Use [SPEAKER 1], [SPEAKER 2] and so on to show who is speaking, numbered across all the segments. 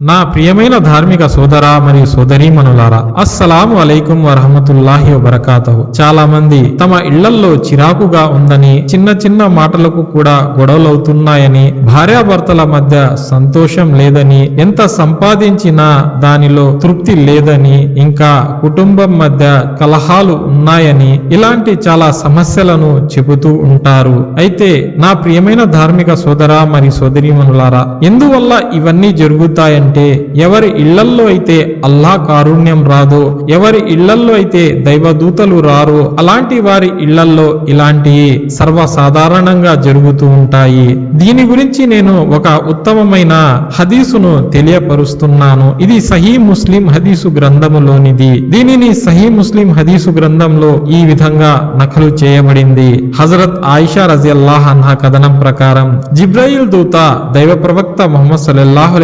[SPEAKER 1] నా ప్రియమైన ధార్మిక సోదరా మరియు సోదరీమణులారా అస్సలాము అలైకుం వరహమతుల్లాహి వబరకాతహు. చాలా మంది తమ ఇళ్ళల్లో చిరాకుగా ఉందని చిన్న చిన్న మాటలకు కూడా గొడవలవుతున్నాయని భార్యాభర్తల మధ్య సంతోషం లేదని ఎంత సంపాదించినా దానిలో తృప్తి లేదని ఇంకా కుటుంబం మధ్య కలహాలు ఉన్నాయని ఇలాంటి చాలా సమస్యలను చెబుతూ ఉంటారు. అయితే నా ప్రియమైన ధార్మిక సోదరా మరియు సోదరీమణులారా ఎందువల్ల ఇవన్నీ జరుగుతాయని జరుగుతాయంటే ఎవరి ఇళ్ళల్లో అయితే అల్లా కారుణ్యం రాదో ఎవరి ఇళ్ళల్లో అయితే దైవదూతలు రారో అలాంటి వారి ఇళ్ళల్లో ఇలాంటివి సర్వసాధారణంగా జరుగుతూ ఉంటాయి. దీని గురించి నేను ఒక ఉత్తమమైన హదీసును తెలియపరుస్తున్నాను. ఇది సహీ ముస్లిం హదీసు గ్రంథములోనిది. దీనిని సహీ ముస్లిం హదీసు గ్రంథంలో ఈ విధంగా నకలు చేయబడింది. హజరత్ ఆయిషా రజియల్లాహ్ అన్హా కథనం ప్రకారం జిబ్రాయిల్ దూత దైవ ప్రవక్త మొహమ్మద్ సల్లల్లాహు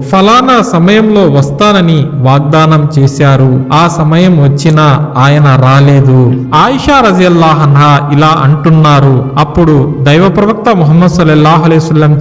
[SPEAKER 1] ఫలానా సమయంలో వస్తానని వాగ్దానం చేశారు. ఆ సమయం వచ్చినా ఆయన రాలేదు. ఆయిషా రజియల్లాహన్హా ఇలా అంటున్నారు. అప్పుడు దైవ ప్రవక్త ముహమ్మద్ సల్లల్లాహు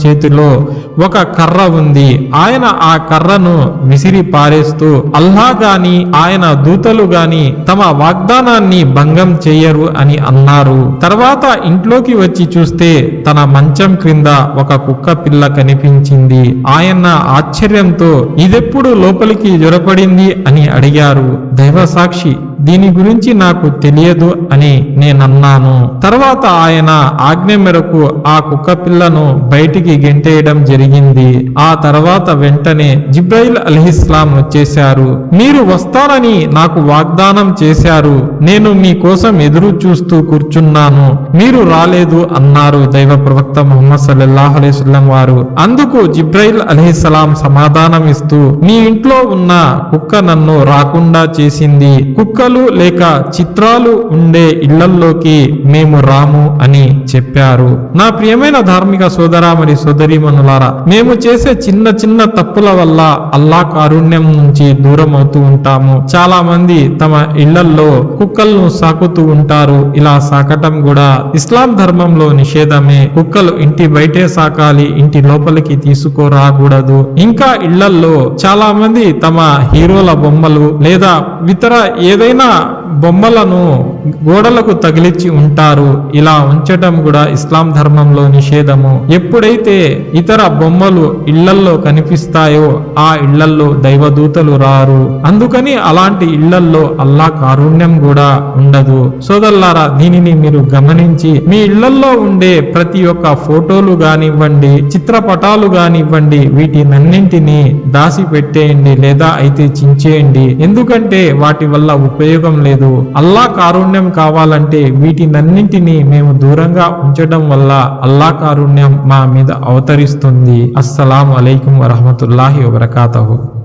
[SPEAKER 1] చేతిలో ఒక కర్ర ఉంది. ఆయన ఆ కర్రను విసిరి పారేస్తూ అల్లా గాని ఆయన దూతలు గాని తమ వాగ్దానాన్ని భంగం చెయ్యరు అని అన్నారు. తర్వాత ఇంట్లోకి వచ్చి చూస్తే తన మంచం క్రింద ఒక కుక్క పిల్ల కనిపించింది. ఆయన ఆశ్చర్యంతో ఇదెప్పుడు లోపలికి జొరపడింది? అని అడిగారు. దైవ సాక్షి దీని గురించి నాకు తెలియదు అని నేనన్నాను. తర్వాత ఆయన ఆజ్ఞ మేరకు ఆ కుక్క పిల్లను బయటికి గెంటేయడం జరిగింది. ఆ తర్వాత వెంటనే జిబ్రాయిల్ అలీస్లాం వచ్చేశారు. మీరు వస్తారని నాకు వాగ్దానం చేశారు. నేను మీ కోసం ఎదురు చూస్తూ కూర్చున్నాను. మీరు రాలేదు అన్నారు దైవ ప్రవక్త ముహమ్మద్ సల్లల్లాహు వారు. అందుకు జిబ్రాయిల్ అలీస్లాం సమాధానం ఇస్తూ మీ ఇంట్లో ఉన్న కుక్క నన్ను రాకుండా చేసింది. కుక్కలు లేక చిత్రాలు ఉండే ఇళ్ళల్లోకి మేము రాము అని చెప్పారు. నా ప్రియమైన ధార్మిక సోదర మరి సోదరీమణులారా మేము చేసే చిన్న చిన్న తప్పుల వల్ల అల్లా కారుణ్యం నుంచి దూరం అవుతూ ఉంటాము. చాలా మంది తమ ఇళ్ళల్లో కుక్కలను సాకుతూ ఉంటారు. ఇలా సాకటం కూడా ఇస్లాం ధర్మంలో నిషేధమే. కుక్కలు ఇంటి బయటే సాకాలి ఇంటి లోపలికి తీసుకురాకూడదు. ఇంకా ఇళ్ళల్లో చాలా మంది తమ హీరోల బొమ్మలు లేదా ఇతర ఏదైనా না బొమ్మలను గోడలకు తగిలిచ్చి ఉంటారు. ఇలా ఉంచటం కూడా ఇస్లాం ధర్మంలో నిషేధము. ఎప్పుడైతే ఇతర బొమ్మలు ఇళ్ళల్లో కనిపిస్తాయో ఆ ఇళ్ళల్లో దైవదూతలు రారు. అందుకని అలాంటి ఇళ్ళల్లో అల్లా కారుణ్యం కూడా ఉండదు. సోదల్లారా దీనిని మీరు గమనించి మీ ఇళ్ళల్లో ఉండే ప్రతి ఒక్క ఫోటోలు కానివ్వండి చిత్రపటాలు కానివ్వండి వీటినన్నింటినీ దాసి పెట్టేయండి లేదా అయితే చించేయండి. ఎందుకంటే వాటి వల్ల ఉపయోగం లేదు. లేదు. అల్లా కారుణ్యం కావాలంటే వీటినన్నింటినీ మేము దూరంగా ఉంచడం వల్ల అల్లా కారుణ్యం మా మీద అవతరిస్తుంది. అస్సలాం అలైకుం వరహమతుల్లాహి వబర్కాతహు.